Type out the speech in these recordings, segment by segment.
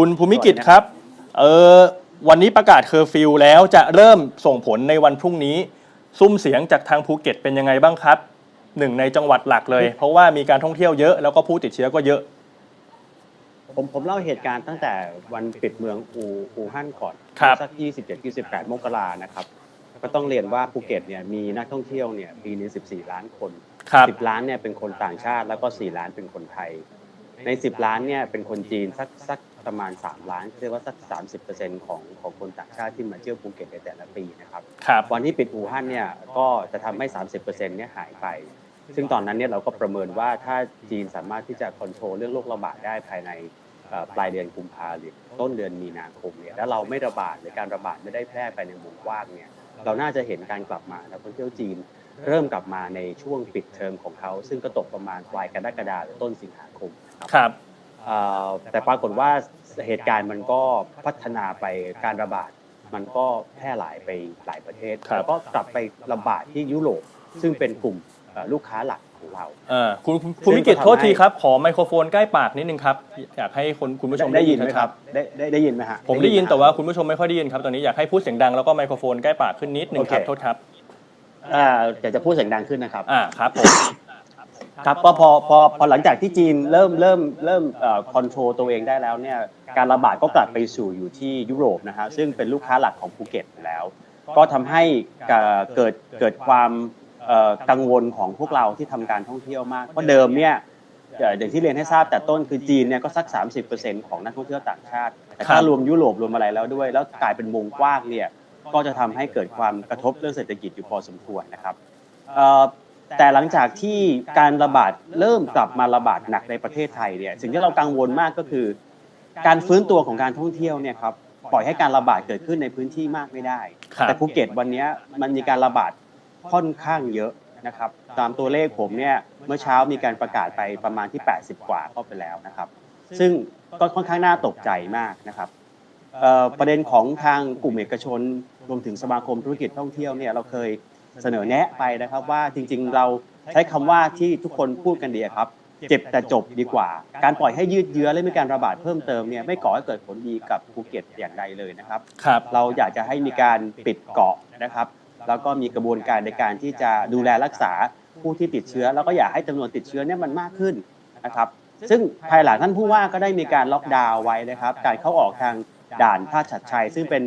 คุณภูมิกิจครับเออวันนี้ประกาศเคอร์ฟิวแล้วจะเริ่มส่งผลในวันพรุ่งนี้ ซุ้มเสียงจากทางภูเก็ตเป็นยังไงบ้างครับหนึ่งในจังหวัดหลักเลย เพราะว่ามีการท่องเที่ยวเยอะแล้วก็ผู้ติดเชื้อก็เยอะ ผมผมเล่าเหตุการณ์ตั้งแต่วันปิดเมืองอูอูฮั่นก่อนครับ สัก27 28มกรานะครับก็ต้องเรียนว่าภูเก็ตเนี่ยมีนักท่องเที่ยวเนี่ยปีนี้14 ล้านคน ครับ 10 ล้านเนี่ยเป็นคนต่างชาติแล้วก็ 4 ล้านเป็นคนไทย ใน 10 ล้านเนี่ยเป็นคนจีนสักสัก ประมาณ 3 ล้านเรียกว่าสัก 30%ของของคนต่างชาติที่มาเที่ยวภูเก็ตในแต่ละปีนะครับครับ วันที่ปิดอู่ฮั่นเนี่ยก็จะทำให้ 30%เนี่ยหายไป ซึ่งตอนนั้นเนี่ยเราก็ประเมินว่าถ้าจีนสามารถที่จะควบคุมเรื่องโรคระบาดได้ภายในเอ่อปลายเดือนกุมภาหรือต้นเดือนมีนาคมเนี่ยแล้วเราไม่ระบาดหรือการระบาดไม่ได้แพร่ไปในวงกว้างเนี่ยเราน่าจะเห็นการกลับมานักท่องเที่ยวจีนเริ่มกลับมาในช่วงปิดเทอมของเขา ซึ่งก็ตกประมาณปลายกรกฎาคมหรือต้นสิงหาคมครับครับเอ่อ แต่ปรากฏว่าเหตุการณ์มันก็พัฒนาไปการระบาด มันก็แพร่หลายไปหลายประเทศครับแล้วก็กลับไประบาดที่ยุโรปซึ่งเป็นกลุ่มเอ่อลูกค้าหลักของเราเออคุณคุณภูมิกิจซึ่งก็ทำให้โทษทีครับ ขอไมโครโฟนใกล้ปากนิดนึงครับ อยากให้คนคุณผู้ชมได้ยินไหมชัดๆครับได้ได้ได้ยินไหมฮะผมได้ยินหแต่ว่าคุณผู้ชมไม่ค่อยได้ยินครับตอนนี้อยากให้พูดเสียงดังแล้วก็ไมโครโฟนใกล้ปากขึ้นนิดนึงครับโอเคโทษครับอ่าอยากจะพูดเสียงดังขึ้นนะครับอ่าครับผม ครับก็พอพอพอหลังจากที่จีนเริ่มเริ่มเริ่มคอนโทรลตัวเองได้แล้วเนี่ยการระบาดก็กลับไปสู่อยู่ที่ยุโรปนะฮะซึ่งเป็นลูกค้าหลักของภูเก็ตอยู่แล้ว ก็ทำให้เกิดเกิดความกังวลของพวกเราที่ทำการท่องเที่ยวมากเพราะเดิมเนี่ยเอ่ออย่างที่เรียนให้ทราบแต่ต้นคือจีนเนี่ยก็สัก 30%ของนักท่องเที่ยวต่างชาติ แต่ถ้ารวมยุโรปรวมอะไรแล้วด้วย แล้วกลายเป็นวงกว้างเนี่ยก็จะทำให้เกิดความกระทบเรื่องเศรษฐกิจอยู่พอสมควรนะครับ แต่หลังจากที่การระบาดเริ่มกลับมาระบาดหนักในประเทศไทยเนี่ยสิ่งที่เรากังวลมากก็คือ การฟื้นตัวของการท่องเที่ยวเนี่ยครับปล่อยให้การระบาดเกิดขึ้นในพื้นที่มากไม่ได้ครับแต่ภูเก็ตวันเนี้ยมันมีการระบาดค่อนข้างเยอะนะครับตามตัวเลขผมเนี่ยเมื่อเช้ามีการประกาศไปประมาณที่ 80 กว่าเข้าไปแล้วนะครับ ซึ่งก็ค่อนข้างน่าตกใจมากนะครับเอ่อประเด็นของทางกลุ่มเอกชนรวมถึงสมาคมธุรกิจท่องเที่ยวเนี่ยเราเคย เสนอแนะไปนะครับว่าจริงๆ เราใช้คำว่าที่ทุกคนพูดกันดีครับ เจ็บแต่จบดีกว่า การปล่อยให้ยืดเยื้อและมีการระบาดเพิ่มเติมเนี่ยไม่ก่อให้เกิดผลดีกับภูเก็ตอย่างใดเลยนะครับ ครับ เราอยากจะให้มีการปิดเกาะนะครับ แล้วก็มีกระบวนการในการที่จะดูแลรักษาผู้ที่ติดเชื้อ แล้วก็อยากให้จำนวนติดเชื้อเนี่ยมันมากขึ้นนะครับ ซึ่งภายหลังท่านผู้ว่าก็ได้มีการล็อกดาวน์ไว้นะครับ การเข้าออกทางด่านท่าฉัดชัย ซึ่งเป็น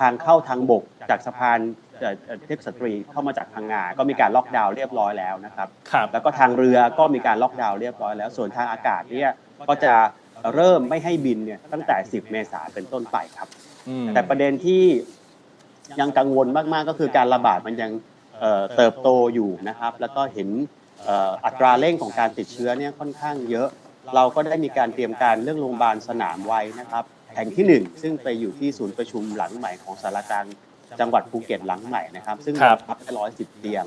ทางเข้าทางบกจากสะพาน เอ่อเอ่อเทพสตรีเข้ามาจากพังงา ก็มีการล็อกดาวน์เรียบร้อยแล้วนะครับ ครับ แล้วก็ทางเรือก็มีการล็อกดาวน์เรียบร้อยแล้ว ส่วนทางอากาศเนี่ยก็จะเริ่มไม่ให้บินเนี่ยตั้งแต่ 10 เมษายนเป็นต้นไปครับ อืม แต่ประเด็นที่ยังกังวลมาก ๆ ก็คือการระบาดมันยังเอ่อเติบโตอยู่นะครับ แล้วก็เห็นเอ่ออัตราเร่งของการติดเชื้อเนี่ยค่อนข้างเยอะ เราก็ได้มีการเตรียมการเรื่องโรงพยาบาลสนามไว้นะครับ แห่งที่หนึ่งซึ่งไปอยู่ที่ศูนย์ประชุมหลังใหม่ของสารกลาง จังหวัดภูเก็ตหลังใหม่นะครับ ซึ่งครับรองรับได้ร้อยสิบเตียง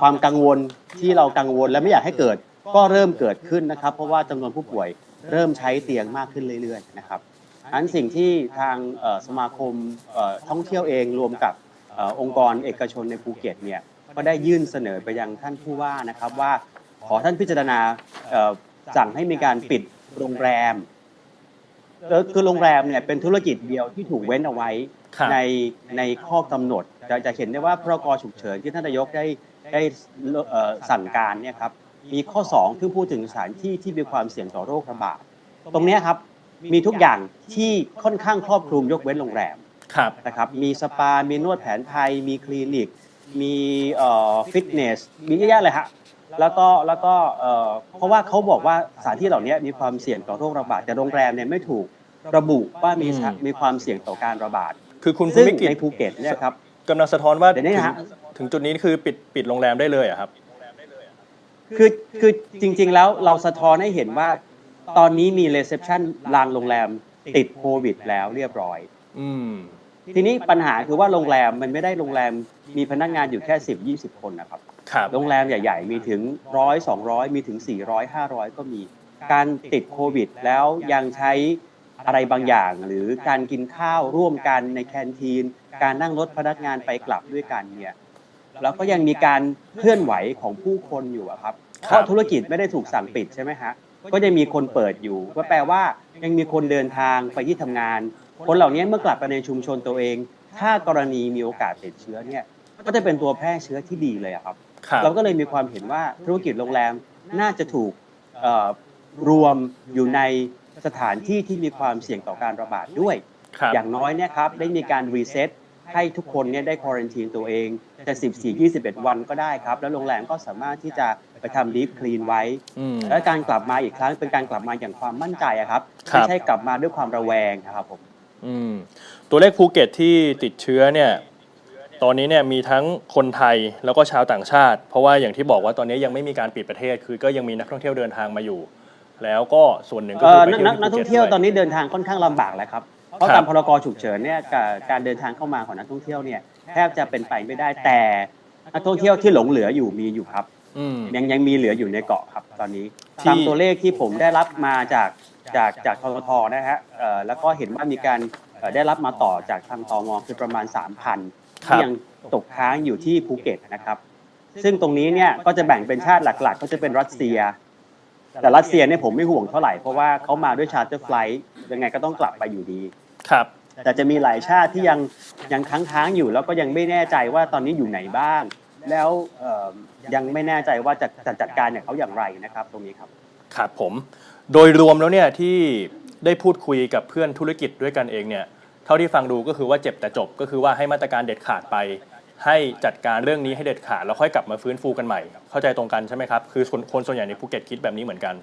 ความกังวลที่เรากังวลและไม่อยากให้เกิดก็เริ่มเกิดขึ้นนะครับ เพราะว่าจำนวนผู้ป่วยเริ่มใช้เตียงมากขึ้นเรื่อยๆนะครับอันสิ่งที่ทางเอ่อสมาคมเอ่อท่องเที่ยวเองรวมกับเอ่อองค์กรเอกชนในภูเก็ตเนี่ยก็ได้ยื่นเสนอไปยังท่านผู้ว่านะครับว่าขอท่านพิจารณาเอ่อสั่งให้มีการปิดโรงแรมเอ่อคือโรงแรมเนี่ยเป็นธุรกิจเดียวที่ถูกเว้นเอาไว้ครับ ในในข้อกำหนดจะจะเห็นได้ว่าพรกฉุกเฉินที่ท่านนายกได้ได้เอ่อสั่งการเนี่ยครับมีข้อ2ที่พูดถึงสถานที่ที่มีความเสี่ยงต่อโรคระบาดตรงเนี้ยครับมีทุกอย่างที่ค่อนข้างครอบคลุมยกเว้นโรงแรมครับนะครับมีสปา มีนวดแผนไทย มีคลินิก มีเอ่อฟิตเนส มีเยอะแยะเลยฮะแล้วก็แล้วก็เอ่อเพราะว่าเขาบอกว่าสถานที่เหล่านี้มีความเสี่ยงต่อโรคระบาดแต่โรงแรมเนี่ยไม่ถูกระบุว่ามีอืมมีความเสี่ยงต่อการระบาด คือคุณภูซึ่งมิกิจในภูเก็ตเนี่ยครับ กำลังสะท้อนว่าเดี๋ยวนี้ถึงนะฮะถึงจุดนี้คือปิดปิดโรงแรมได้เลยเหรอะครับ คือคือจริง ๆ แล้วเราสะท้อนให้เห็นว่า ตอนนี้มีรีเซพชันรางโรงแรมติดโควิดแล้วเรียบร้อย อืม ทีนี้ปัญหาคือว่าโรงแรมมันไม่ได้โรงแรมมีพนักงานอยู่แค่ 10 20 คนนะครับ ครับ โรงแรมใหญ่ ๆ มีถึงร้อยสองร้อยมีถึง 400 500 ก็มี การติดโควิดแล้วยังใช้ อะไรบางอย่าง หรือการกินข้าวร่วมกันในแคนทีน การนั่งรถพนักงานไปกลับด้วยกันเนี่ยแล้วก็ยังมีการเคลื่อนไหวของผู้คนอยู่อะครับเพราะธุรกิจไม่ได้ถูกสั่งปิดใช่ไหมฮะก็ยังมีคนเปิดอยู่ก็แปลว่ายังมีคนเดินทางไปที่ทำงาน คนเหล่านี้เมื่อกลับไปในชุมชนตัวเอง ถ้ากรณีมีโอกาสติดเชื้อเนี่ยก็จะเป็นตัวแพร่เชื้อที่ดีเลยอะครับครับ เราก็เลยมีความเห็นว่าธุรกิจโรงแรมน่าจะถูกเอ่อรวมอยู่ใน สถานที่ที่มีความเสี่ยงต่อการระบาดด้วย ครับ อย่างน้อยเนี่ยครับได้มีการรีเซ็ตให้ทุกคนเนี่ยได้ควอรันทีนตัวเองจะ14 21 วันก็ได้ครับ แล้วโรงแรมก็สามารถที่จะไปทำดีฟคลีนไว้ อืม และการกลับมาอีกครั้งเป็นการกลับมาอย่างความมั่นใจอะครับครับ ไม่ใช่กลับมาด้วยความระแวงนะครับผม อืม ตัวเลขภูเก็ตที่ติดเชื้อเนี่ย ตอนนี้เนี่ยมีทั้งคนไทยแล้วก็ชาวต่างชาติ เพราะว่าอย่างที่บอกว่าตอนนี้ยังไม่มีการปิดประเทศ คือก็ยังมีนักท่องเที่ยวเดินทางมาอยู่ แล้วก็ส่วนหนึ่งก็เอ่คืออไปนักเที่ยวนักที่นักท่องเที่ยวภูก็ตอนนี้เดินทางค่อนข้างลำบากแล้วครับ เพราะครับตามพรกฉุกเฉินเนี่ยกับการเดินทางเข้ามาของนักท่องเที่ยวเนี่ยแทบจะเป็นไปไม่ได้แต่นักท่องเที่ยวที่หลงเหลืออยู่มีอยู่ครับ อืม ยังยังมีเหลืออยู่ในเกาะครับตอนนี้ที่ ตามตัวเลขที่ผมได้รับมาจากจากจากททนะฮะเอ่อแล้วก็เห็นว่ามีการเอ่อได้รับมาต่อจากทางตมคือประมาณ 3,000ครับที่ยังตกค้างอยู่ที่ภูเก็ตนะครับ ซึ่งตรงนี้เนี่ยก็จะแบ่งเป็นชาติหลัก ๆ ก็จะเป็นรัสเซีย แต่รัสเซียเนี่ยผมไม่ห่วงเท่าไหร่เพราะว่าเขามาด้วยชาร์เตอร์ไฟล์ยังไงก็ต้องกลับไปอยู่ดี ครับ แต่จะมีหลายชาติที่ยังยังค้างๆอยู่แล้วก็ยังไม่แน่ใจว่าตอนนี้อยู่ไหนบ้าง แล้วเอ่อยังไม่แน่ใจว่าจะจะจัดการเนี่ยเขาอย่างไรนะครับ ตรงนี้ครับครับผม โดยรวมแล้วเนี่ยที่ได้พูดคุยกับเพื่อนธุรกิจด้วยกันเองเนี่ยเท่าที่ฟังดูก็คือว่าเจ็บแต่จบก็คือว่าให้มาตรการเด็ดขาดไป ให้จัดการเรื่องนี้ให้เด็ดขาดแล้วค่อยกลับมาฟื้นฟูกันใหม่เข้าใจตรงกันใช่ไหมครับคือคนคนส่วนใหญ่ในภูเก็ตคิดแบบนี้เหมือนกัน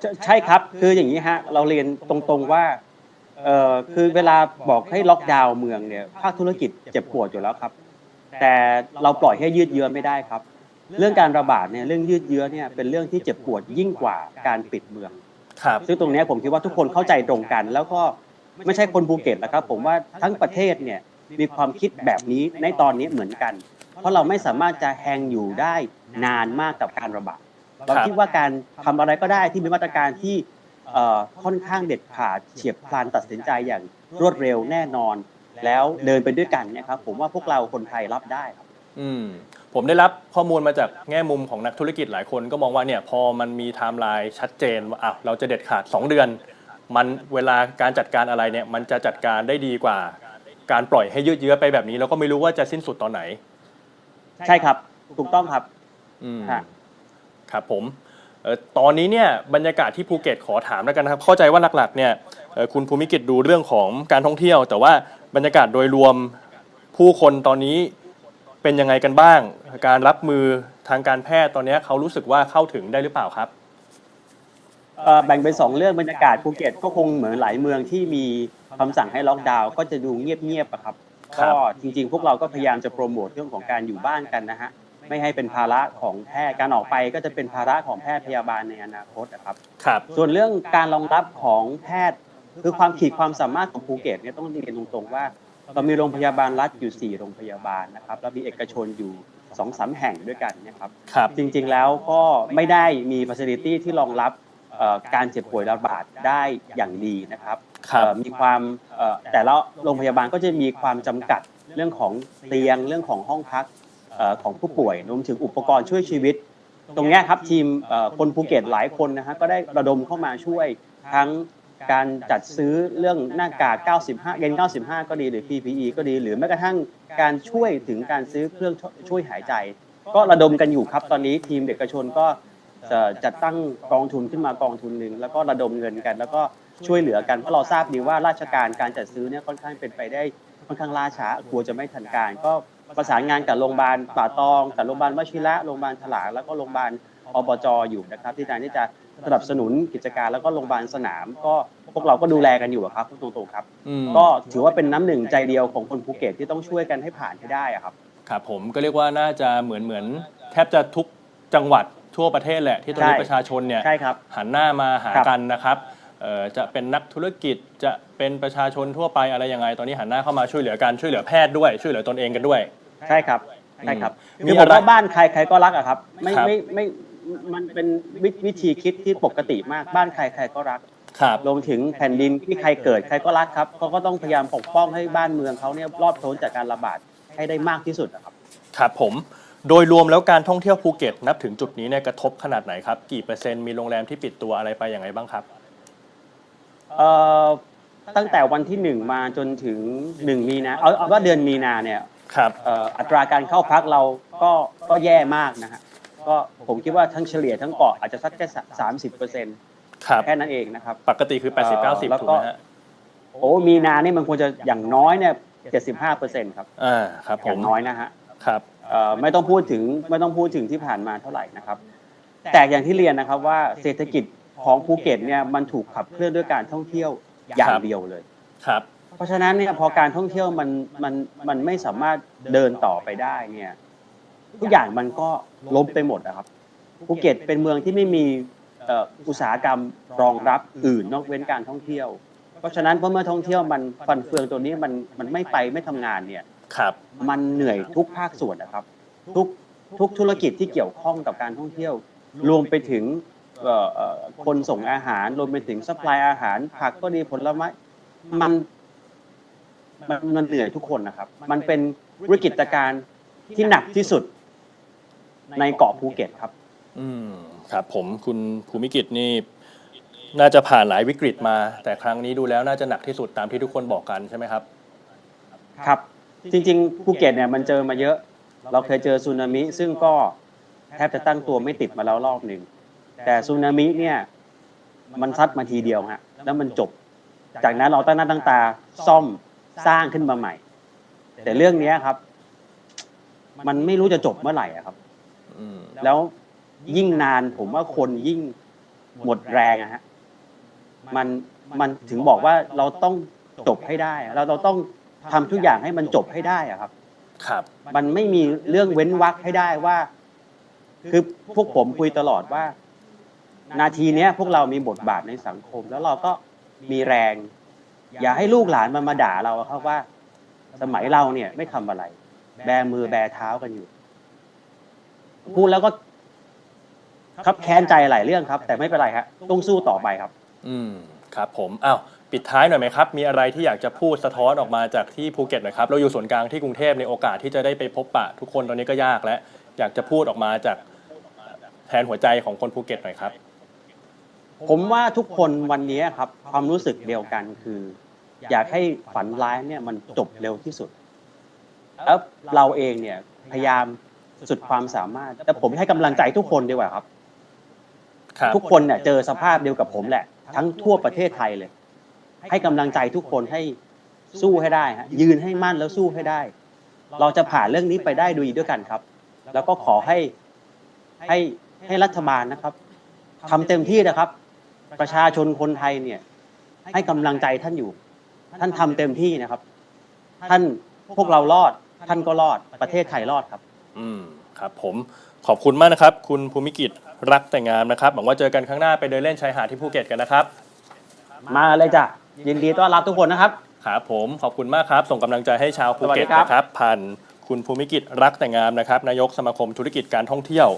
ใช่ใช่ครับคืออย่างนี้ฮะเราเรียนตรงๆว่าเอ่อคือเวลาบอกให้ล็อกดาวน์เมืองเนี่ยภาคธุรกิจเจ็บปวดอยู่แล้วครับ แต่เราปล่อยให้ยืดเยื้อไม่ได้ครับ เรื่องการระบาดเนี่ยเรื่องยืดเยื้อเนี่ยเป็นเรื่องที่เจ็บปวดยิ่งกว่าการปิดเมืองครับซึ่งตรงเนี้ยผมคิดว่าทุกคนเข้าใจตรงกัน แล้วก็ไม่ใช่คนภูเก็ตนะครับ ผมว่าทั้งประเทศเนี่ย มีความคิดแบบนี้ในตอนนี้เหมือนกัน เพราะเราไม่สามารถจะแฮงอยู่ได้นานมากกับการระบาดเราคิดว่าการทำอะไรก็ได้ที่มีมาตรการที่ค่อนข้างเด็ดขาดเฉียบพลันตัดสินใจอย่างรวดเร็วแน่นอน แล้วเดินไปด้วยกันเนี่ยครับ ผมว่าพวกเราคนไทยรับได้ครับ อืมผมได้รับข้อมูลมาจากแง่มุมของนักธุรกิจหลายคนก็มองว่าเนี่ยพอมันมีไทม์ไลน์ชัดเจนว่าอ้าวเราจะเด็ดขาด 2 เดือน มันเวลาการจัดการอะไรเนี่ยมันจะจัดการได้ดีกว่า การปล่อยให้ยืดเยื้อไปแบบนี้ แล้วก็ไม่รู้ว่าจะสิ้นสุดตอนไหน ใช่ครับถูกต้องครับอืมฮะ ครับผมเอ่อตอนนี้เนี่ยบรรยากาศที่ภูเก็ตขอถามแล้วกันนะครับ เข้าใจว่าหลักๆเนี่ยเอ่อคุณภูมิกิจดูเรื่องของการท่องเที่ยว แต่ว่าบรรยากาศโดยรวมผู้คนตอนนี้เป็นยังไงกันบ้าง การรับมือทางการแพทย์ตอนนี้เขารู้สึกว่าเข้าถึงได้หรือเปล่าครับ เอ่อแบ่งเป็นสองเรื่องบรรยากาศภูเก็ตก็คงเหมือนหลายเมืองที่มีคำสั่งให้ล็อกดาวน์ก็จะดูเงียบๆอะครับครัก็บ จริงๆ พวกเราก็พยายามจะโปรโมทเรื่องของการอยู่บ้านกันนะฮะไม่ให้เป็นภาระของแพทย์การออกไปก็จะเป็นภาระของแพทย์พยาบาลในอนาคตนะครับ ครับ ส่วนเรื่องการรองรับของแพทย์ คือความขีดความสามารถของภูเก็ตเนี่ยต้องเรียนตรงๆว่าเรามีโรงพยาบาลรัฐอยู่ 4 โรงพยาบาลนะครับแล้วมีเอกชนอยู่2อสาแห่งด้วยกันเนะครับ ครับ จริงๆแล้วก็ไม่ได้มี facility ที่รองรับเอ่อ การเจ็บป่วยระบาดได้อย่างดีนะครับครับเอ่อมีความเอ่อแต่ละโรงพยาบาลก็จะมีความจำกัดเรื่องของเตียงเรื่องของห้องพักเอ่อของผู้ป่วยรวมถึงอุปกรณ์ช่วยชีวิต ตรงเนี้ยครับทีมเอ่อคนภูเก็ตหลายคนนะฮะก็ได้ระดมเข้ามาช่วยทั้งการจัดซื้อเรื่องหน้ากาก 95 เยน 95 ก็ดีหรือ PPE ก็ดี หรือแม้กระทั่งการช่วยถึงการซื้อเครื่องช่วยหายใจ ก็ระดมกันอยู่ครับตอนนี้ทีมเอกชนก็ จะจัดตั้งกองทุนขึ้นมากองทุนหนึ่งแล้วก็ระดมเงินกัน แล้วก็ช่วยเหลือกันเพราะเราทราบดีว่าราชการการจัดซื้อเนี่ยค่อนข้างเป็นไปได้ค่อนข้างล่าช้ากลัวจะไม่ทันการ ก็ประสานงานกับโรงพยาบาลป่าตองกับโรงพยาบาลวชิระโรงพยาบาลถลางแล้วก็โรงพยาบาลอบจอยู่นะครับ ที่การที่จะสนับสนุนกิจการแล้วก็โรงพยาบาลสนาม ก็พวกเราก็ดูแลกันอยู่อะครับพูดตรงๆครับ อืม ก็ถือว่าเป็นน้ำหนึ่งใจเดียวของคนภูเก็ตที่ต้องช่วยกันให้ผ่านให้ได้อะครับ ครับผมก็เรียกว่าน่าจะเหมือนเหมือนแทบจะทุกจังหวัด ทั่วประเทศแหละ ที่ตอนนี้ใช่ประชาชนเนี่ยใช่ครับหันหน้ามาหาครับกันนะครับเอ่อจะเป็นนักธุรกิจจะเป็นประชาชนทั่วไปอะไรยังไง ตอนนี้หันหน้าเข้ามาช่วยเหลือกันช่วยเหลือแพทย์ด้วยช่วยเหลือตนเองกันด้วย ใช่ครับใช่ครับอืมคือมีผอะไรมว่าบ้านใครใครก็รักอะครับ ไม่ครับ ไม่ไม่มันเป็นวิวิธีคิดที่ปกติมากบ้านใครใครก็รัก ครับ รวมถึงแผ่นดินที่ใครเกิดใครก็รักครับเขาก็ต้องพยายามปกป้องให้บ้านเมืองเขาเนี่ยรอดพ้นจากการระบาดให้ได้มากที่สุดนะครับ ครับผม โดยรวมแล้วการท่องเที่ยวภูเก็ตนับถึงจุดนี้เนี่ยกระทบขนาดไหนครับ กี่เปอร์เซ็นต์มีโรงแรมที่ปิดตัวอะไรไปอย่างไรบ้างครับ เอ่อตั้งแต่วันที่หนึ่งมาจนถึงหนึ่งมีนาเอาเอาว่าเดือนมีนาเนี่ยครับ เอ่ออัตราการเข้าพักเราก็ก็แย่มากนะฮะก็ผมคิดว่าทั้งเฉลี่ยทั้งเกาะอาจจะสักแค่สามสิบเปอร์เซ็นต์ครับ แค่นั้นเองนะครับ ปกติคือ 80เอ่อ90แล้วถูกก็ไหมฮะโอ้มีนานี่มันควรจะอย่างน้อยเนี่ยเจ็ดสิบห้าเปอร์เซ็นต์ครับอ่าครับผอย่ามงน้อยนะฮะ ครับ เอ่อไม่ต้องพูดถึงไม่ต้องพูดถึงที่ผ่านมาเท่าไหร่นะครับ แต่อย่างที่เรียนนะครับว่าเศรษฐกิจของภูเก็ตเนี่ยมันถูกขับเคลื่อนด้วยการท่องเที่ยวอย่าคงรับเดียวเลย ครับ เพราะฉะนั้นเนี่ยพอการท่องเที่ยวมันมันมันไม่สามารถเดินต่อไปได้เนี่ยทุกอย่างมันก็ล้มไปหมดนะครับภูเก็ตเป็นเมืองที่ไม่มีเอ่ออุตสาหกรรมรองรับอื่นนอกเว้นการท่องเที่ยว เพราะฉะนั้นพอเมื่อท่องเที่ยวมันฟันเฟืองตัวนี้มันมันไม่ไปไม่ทำงานเนี่ย ครับ มันเหนื่อยทุกภาคส่วนนะครับ ทุกทุกธุรกิจที่เกี่ยวข้องกับการท่องเที่ยว รวมไปถึงเอ่อเอ่อคนส่งอาหาร รวมไปถึงซัพพลายอาหาร ผักก็ดีผลไม้มันมันมันเหนื่อยทุกคนนะครับ มันเป็นวิกฤตการณ์ที่หนักที่สุดในเกาะภูเก็ตครับ อืมครับผมคุณภูมิกิจนี่น่าจะผ่านหลายวิกฤตมา แต่ครั้งนี้ดูแล้วน่าจะหนักที่สุดตามที่ทุกคนบอกกันใช่ไหมครับ ครับ จริงๆภูเก็ตเนี่ยมันเจอมาเยอะ เราเคยเจอสึนามิซึ่งก็แทบจะตั้งตัวไม่ติดมาแล้วรอบหนึ่งแต่สึนามิเนี่ยมันซัดมาทีเดียวฮะแล้วมันจบ จากนั้นเราตั้งหน้าตั้งตาซ่อมสร้างขึ้นมาใหม่ แต่เรื่องเนี้ยครับ มันไม่รู้จะจบเมื่อไหร่อะครับแล้วยิ่งนานผมว่าคนยิ่งหมดแรงอะฮะมันมันถึงบอกว่าเราต้องจบให้ได้ เราเราต้อง ทำทุกอย่างให้มันจบให้ได้อะครับ ครับ มันไม่มีเรื่องเว้นวรรคให้ได้ว่า คือพวกผมคุยตลอดว่า นาทีเนี้ยพวกเรามีบทบาทในสังคม แล้วเราก็มีแรง อย่าให้ลูกหลานมันมาด่าเราอะครับว่า สมัยเราเนี่ยไม่ทำอะไร แบมือแบเท้ากันอยู่ พูดแล้วก็ครับแค้นใจหลายเรื่องครับ แต่ไม่เป็นไรครับต้องสู้ต่อไปครับ อืม ครับผม อ้าว ปิดท้ายหน่อยไหมครับ มีอะไรที่อยากจะพูดสะท้อนออกมาจากที่ภูเก็ตหน่อยครับ เราอยู่ส่วนกลางที่กรุงเทพในโอกาสที่จะได้ไปพบปะ ทุกคนตอนนี้ก็ยากแล้วอยากจะพูดออกมาจากแทนหัวใจของคนภูเก็ตหน่อยครับ ผมว่าทุกคนวันนี้ครับ ความรู้สึกเดียวกันคือ อยากให้ฝันร้ายเนี่ยมันจบเร็วที่สุด แล้วเราเองเนี่ยพยายามสุดความสามารถ แต่ผมให้กำลังใจทุกคนดีกว่าครับครับ ทุกคนเนี่ยเจอสภาพเดียวกับผมแหละ ทั้งทั่วประเทศไทยเลย ให้กำลังใจทุกคนให้สู้ให้ได้ฮะยืนให้มั่นแล้วสู้ให้ได้ เราจะผ่านเรื่องนี้ไปได้ด้วยด้วยกันครับ แล้วก็ขอให้ให้ให้รัฐบาลนะครับทำเต็มที่นะครับ ประชาชนคนไทยเนี่ย ให้กำลังใจท่านอยู่ ท่านทำเต็มที่นะครับ ท่านพวกเรารอด ท่านก็รอด ประเทศไทยรอดครับ อืมครับผมขอบคุณมากนะครับ คุณภูมิกิจรักแต่งงามนะครับหวังว่าเจอกันครั้งหน้าไปเดินเล่นชายหาดที่ภูเก็ตกันนะครับ มาเลยจ้ะ ยินดีต้อนรับทุกคนนะครับ ครับผมขอบคุณมากครับ ส่งกำลังใจให้ชาวภูเก็ตสวัสดีครับ นะครับผ่านคุณภูมิกิจรักแต่งงามนะครับนายกสมาคมธุรกิจการท่องเที่ยว